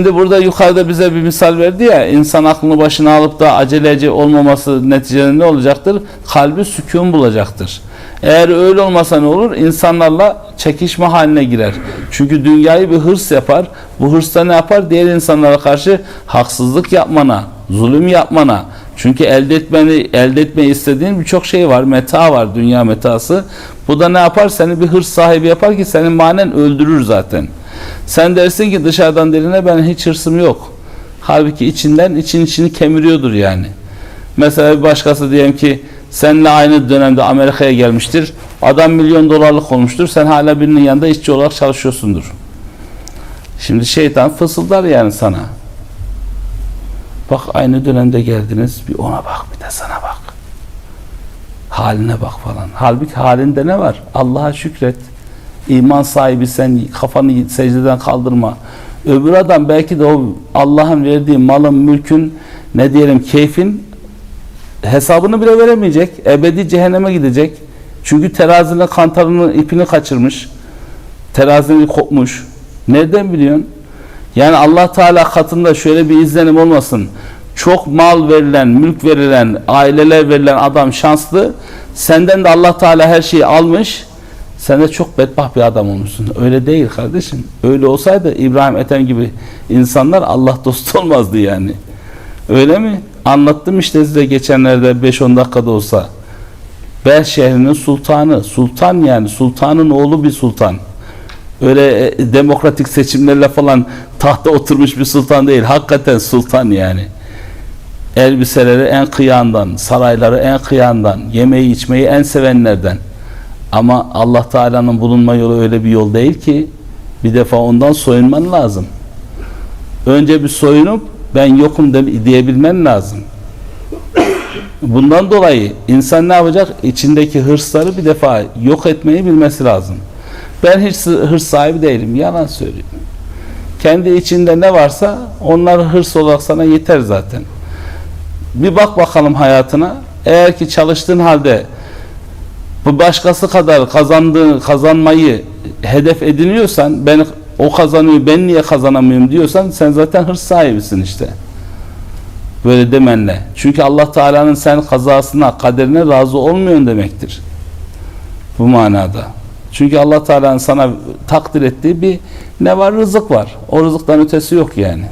Şimdi burada yukarıda bize bir misal verdi ya insan aklını başına alıp da aceleci olmaması neticede ne olacaktır? Kalbi sükun bulacaktır. Eğer öyle olmasa ne olur? İnsanlarla çekişme haline girer. Çünkü dünyayı bir hırs yapar. Bu hırsta ne yapar? Diğer insanlara karşı haksızlık yapmana, zulüm yapmana. Çünkü elde etmeni, elde etmeyi istediğin birçok şey var. Meta var, dünya metası. Bu da ne yapar? Seni bir hırs sahibi yapar ki seni manen öldürür zaten. Sen dersin ki dışarıdan derine ben hiç hırsım yok. Halbuki içinden için içini kemiriyordur yani. Mesela bir başkası diyelim ki seninle aynı dönemde Amerika'ya gelmiştir. Adam milyon dolarlık olmuştur. Sen hala birinin yanında işçi olarak çalışıyorsundur. Şimdi şeytan fısıldar yani sana. Bak aynı dönemde geldiniz. Bir ona bak bir de sana bak. Haline bak falan. Halbuki halinde ne var? Allah'a şükret. İman sahibi sen kafanı secdeden kaldırma. Öbür adam belki de o Allah'ın verdiği malın, mülkün, ne diyelim keyfin hesabını bile veremeyecek. Ebedi cehenneme gidecek. Çünkü terazinin kantarının ipini kaçırmış. Terazinin kopmuş. Nereden biliyorsun? Yani Allah Teala katında şöyle bir izlenim olmasın. Çok mal verilen, mülk verilen, aileler verilen adam şanslı. Senden de Allah Teala her şeyi almış. Sen de çok bedbaht bir adam olmuşsun. Öyle değil kardeşim. Öyle olsaydı İbrahim Ethem gibi insanlar Allah dostu olmazdı yani. Öyle mi? Anlattım işte size geçenlerde 5-10 dakikada olsa. Bel şehrinin sultanı. Sultan yani. Sultanın oğlu bir sultan. Öyle e, demokratik seçimlerle falan tahta oturmuş bir sultan değil. Hakikaten sultan yani. Elbiseleri en kıyağından, sarayları en kıyağından, yemeği içmeyi en sevenlerden. Ama Allah Teala'nın bulunma yolu öyle bir yol değil ki bir defa ondan soyunman lazım. Önce bir soyunup ben yokum de, diyebilmen lazım. Bundan dolayı insan ne yapacak? İçindeki hırsları bir defa yok etmeyi bilmesi lazım. Ben hiç hırs sahibi değilim. Yalan söylüyorum. Kendi içinde ne varsa onlar hırs olarak sana yeter zaten. Bir bak bakalım hayatına. Eğer ki çalıştığın halde bu başkası kadar kazandığı kazanmayı hedef ediniyorsan ben o kazanıyor ben niye kazanamıyorum diyorsan sen zaten hırs sahibisin işte. Böyle demenle. Çünkü Allah Teala'nın sen kazasına, kaderine razı olmuyorsun demektir. Bu manada. Çünkü Allah Teala'nın sana takdir ettiği bir ne var? Rızık var. O rızıktan ötesi yok yani.